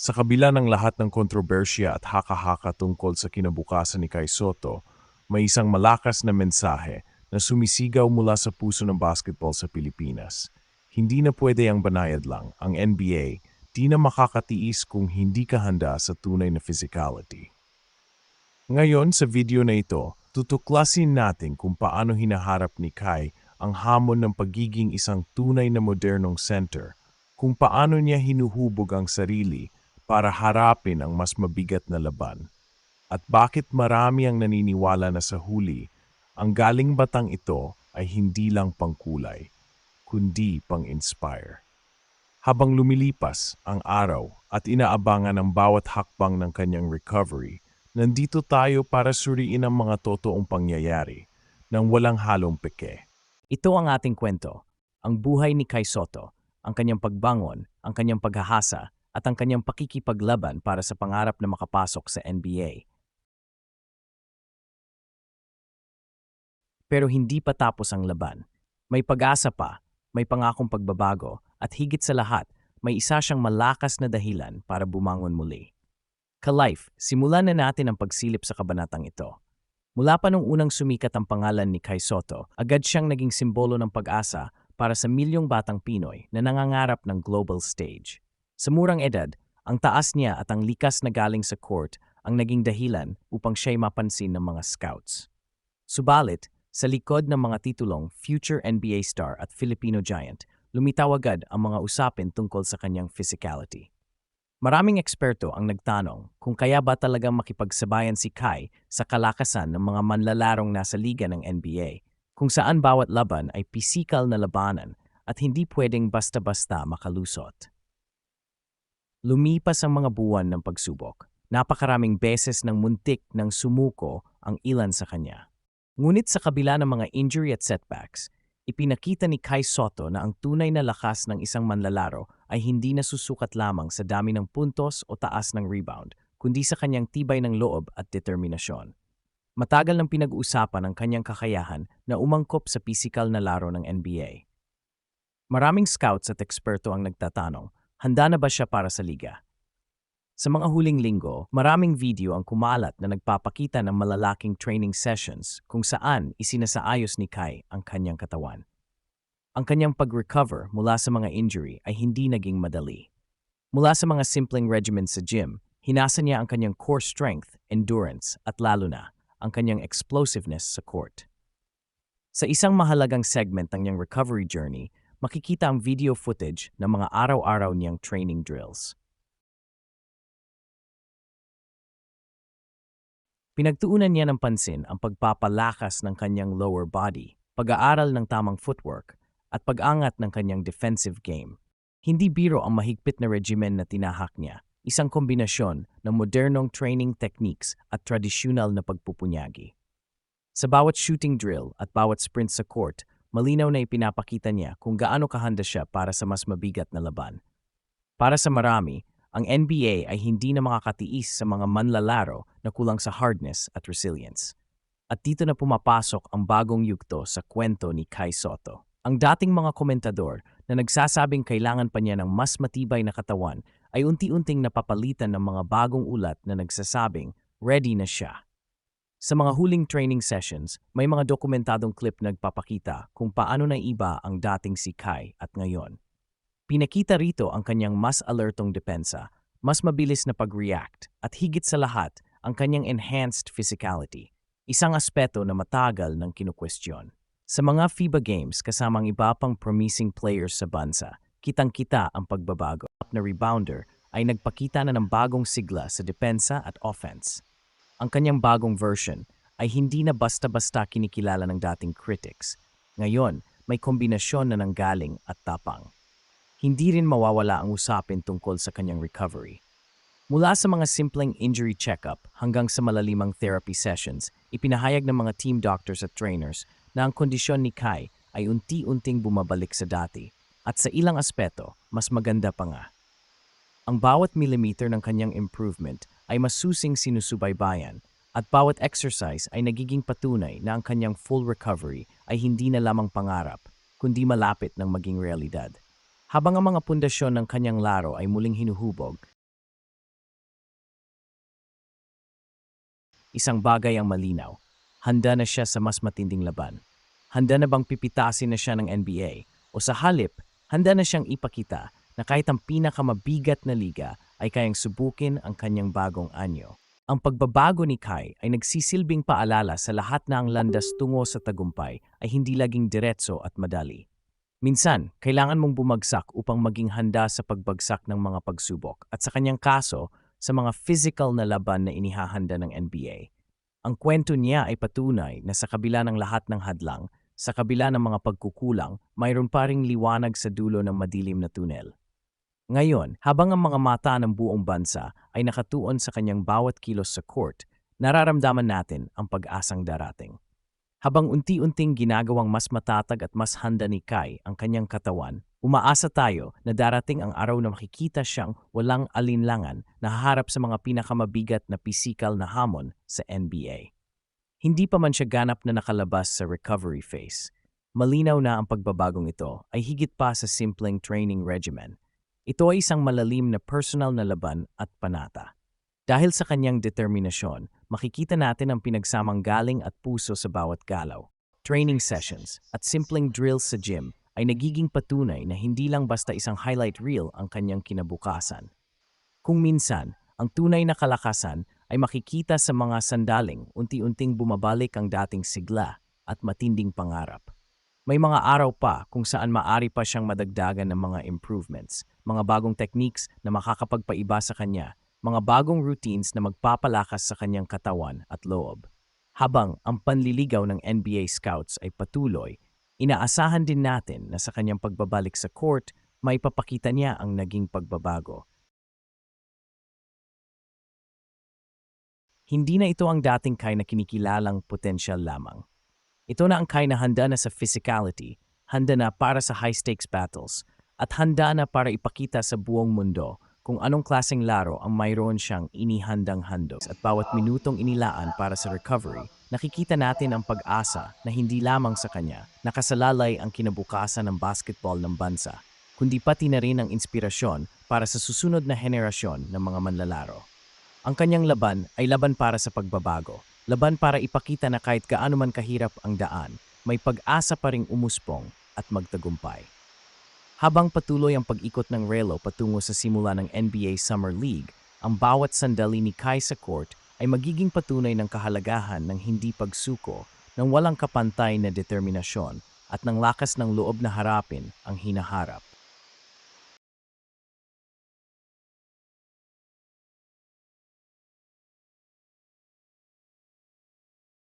Sa kabila ng lahat ng kontrobersya at haka-haka tungkol sa kinabukasan ni Kai Soto, may isang malakas na mensahe na sumisigaw mula sa puso ng basketball sa Pilipinas. Hindi na pwede ang banayad lang, ang NBA, di na makakatiis kung hindi ka handa sa tunay na physicality. Ngayon sa video na ito, tutuklasin natin kung paano hinaharap ni Kai ang hamon ng pagiging isang tunay na modernong center, kung paano niya hinuhubog ang sarili para harapin ang mas mabigat na laban, at bakit marami ang naniniwala na sa huli, ang galing batang ito ay hindi lang pangkulay, kundi pang-inspire. Habang lumilipas ang araw at inaabangan ang bawat hakbang ng kanyang recovery, nandito tayo para suriin ang mga totoong pangyayari ng walang halong peke. Ito ang ating kwento, ang buhay ni Kai Soto, ang kanyang pagbangon, ang kanyang paghahasa, at ang kanyang pakikipaglaban para sa pangarap na makapasok sa NBA. Pero hindi pa tapos ang laban. May pag-asa pa, may pangakong pagbabago, at higit sa lahat, may isa siyang malakas na dahilan para bumangon muli. Ka-Life, simulan na natin ang pagsilip sa kabanatang ito. Mula pa nung unang sumikat ang pangalan ni Kai Soto, agad siyang naging simbolo ng pag-asa para sa milyong batang Pinoy na nangangarap ng global stage. Sa murang edad, ang taas niya at ang likas na galing sa court ang naging dahilan upang siya'y mapansin ng mga scouts. Subalit, sa likod ng mga titulong Future NBA Star at Filipino Giant, lumitaw agad ang mga usapin tungkol sa kanyang physicality. Maraming eksperto ang nagtanong kung kaya ba talagang makipagsabayan si Kai sa kalakasan ng mga manlalarong nasa liga ng NBA, kung saan bawat laban ay pisikal na labanan at hindi pwedeng basta-basta makalusot. Lumipas ang mga buwan ng pagsubok. Napakaraming beses ng muntik ng sumuko ang ilan sa kanya. Ngunit sa kabila ng mga injury at setbacks, ipinakita ni Kai Soto na ang tunay na lakas ng isang manlalaro ay hindi nasusukat lamang sa dami ng puntos o taas ng rebound, kundi sa kanyang tibay ng loob at determinasyon. Matagal nang pinag-uusapan ang kanyang kakayahan na umangkop sa pisikal na laro ng NBA. Maraming scouts at eksperto ang nagtatanong, handa na ba siya para sa liga? Sa mga huling linggo, maraming video ang kumalat na nagpapakita ng malalaking training sessions kung saan isinasaayos ni Kai ang kanyang katawan. Ang kanyang pag-recover mula sa mga injury ay hindi naging madali. Mula sa mga simpleng regimen sa gym, hinasa niya ang kanyang core strength, endurance, at lalo na, ang kanyang explosiveness sa court. Sa isang mahalagang segment ng niyang recovery journey, makikita ang video footage ng mga araw-araw niyang training drills. Pinagtuunan niya ng pansin ang pagpapalakas ng kanyang lower body, pag-aaral ng tamang footwork, at pag-angat ng kanyang defensive game. Hindi biro ang mahigpit na regimen na tinahak niya, isang kombinasyon ng modernong training techniques at tradisyonal na pagpupunyagi. Sa bawat shooting drill at bawat sprint sa court, malinaw na ipinapakita niya kung gaano kahanda siya para sa mas mabigat na laban. Para sa marami, ang NBA ay hindi na makakatiis sa mga manlalaro na kulang sa hardness at resilience. At dito na pumapasok ang bagong yugto sa kwento ni Kai Soto. Ang dating mga komentador na nagsasabing kailangan pa niya ng mas matibay na katawan ay unti-unting napapalitan ng mga bagong ulat na nagsasabing ready na siya. Sa mga huling training sessions, may mga dokumentadong clip nagpapakita kung paano na iba ang dating si Kai at ngayon. Pinakita rito ang kanyang mas alertong depensa, mas mabilis na pag-react, at higit sa lahat, ang kanyang enhanced physicality, isang aspeto na matagal ng kinukwestiyon. Sa mga FIBA games kasama ang iba pang promising players sa bansa, kitang-kita ang pagbabago na rebounder ay nagpakita na ng bagong sigla sa depensa at offense. Ang kanyang bagong version ay hindi na basta-basta kinikilala ng dating critics. Ngayon, may kombinasyon na ng galing at tapang hindi rin mawawala ang usapin tungkol sa kanyang recovery. Mula sa mga simpleng injury checkup hanggang sa malalimang therapy sessions, ipinahayag ng mga team doctors at trainers na ang kondisyon ni Kai ay unti-unting bumabalik sa dati at sa ilang aspeto, mas maganda pa nga. Ang bawat millimeter ng kanyang improvement ay masusing sinusubaybayan at bawat exercise ay nagiging patunay na ang kanyang full recovery ay hindi na lamang pangarap, kundi malapit ng maging realidad. Habang ang mga pundasyon ng kanyang laro ay muling hinuhubog, isang bagay ang malinaw, handa na siya sa mas matinding laban. Handa na bang pipitasin na siya ng NBA o sa halip, handa na siyang ipakita na kahit ang pinakamabigat na liga ay kayang subukin ang kanyang bagong anyo. Ang pagbabago ni Kai ay nagsisilbing paalala sa lahat na ang landas tungo sa tagumpay ay hindi laging diretso at madali. Minsan, kailangan mong bumagsak upang maging handa sa pagbagsak ng mga pagsubok at sa kanyang kaso, sa mga physical na laban na inihahanda ng NBA. Ang kwento niya ay patunay na sa kabila ng lahat ng hadlang, sa kabila ng mga pagkukulang, mayroon pa ring liwanag sa dulo ng madilim na tunel. Ngayon, habang ang mga mata ng buong bansa ay nakatuon sa kanyang bawat kilos sa court, nararamdaman natin ang pag-asang darating. Habang unti-unting ginagawang mas matatag at mas handa ni Kai ang kanyang katawan, umaasa tayo na darating ang araw na makikita siyang walang alinlangan na haharap sa mga pinakamabigat na pisikal na hamon sa NBA. Hindi pa man siya ganap na nakalabas sa recovery phase. Malinaw na ang pagbabagong ito ay higit pa sa simpleng training regimen. Ito ay isang malalim na personal na laban at panata. Dahil sa kanyang determinasyon, makikita natin ang pinagsamang galing at puso sa bawat galaw. Training sessions at simpleng drills sa gym ay nagiging patunay na hindi lang basta isang highlight reel ang kanyang kinabukasan. Kung minsan, ang tunay na kalakasan ay makikita sa mga sandaling unti-unting bumabalik ang dating sigla at matinding pangarap. May mga araw pa kung saan maari pa siyang madagdagan ng mga improvements, mga bagong techniques na makakapagpaiba sa kanya mga bagong routines na magpapalakas sa kanyang katawan at loob. Habang ang panliligaw ng NBA scouts ay patuloy, inaasahan din natin na sa kanyang pagbabalik sa court, may papakita niya ang naging pagbabago. Hindi na ito ang dating Kai na kinikilalang potensyal lamang. Ito na ang Kai na handa na sa physicality, handa na para sa high-stakes battles, at handa na para ipakita sa buong mundo kung anong klaseng laro ang mayroon siyang inihandang handog at bawat minutong inilaan para sa recovery, nakikita natin ang pag-asa na hindi lamang sa kanya nakasalalay ang kinabukasan ng basketball ng bansa, kundi pati na rin ang inspirasyon para sa susunod na henerasyon ng mga manlalaro. Ang kanyang laban ay laban para sa pagbabago, laban para ipakita na kahit gaano man kahirap ang daan, may pag-asa pa ring umuspong at magtagumpay. Habang patuloy ang pag-ikot ng relo patungo sa simula ng NBA Summer League, ang bawat sandali ni Kai sa court ay magiging patunay ng kahalagahan ng hindi pagsuko, ng walang kapantay na determinasyon at ng lakas ng loob na harapin ang hinaharap.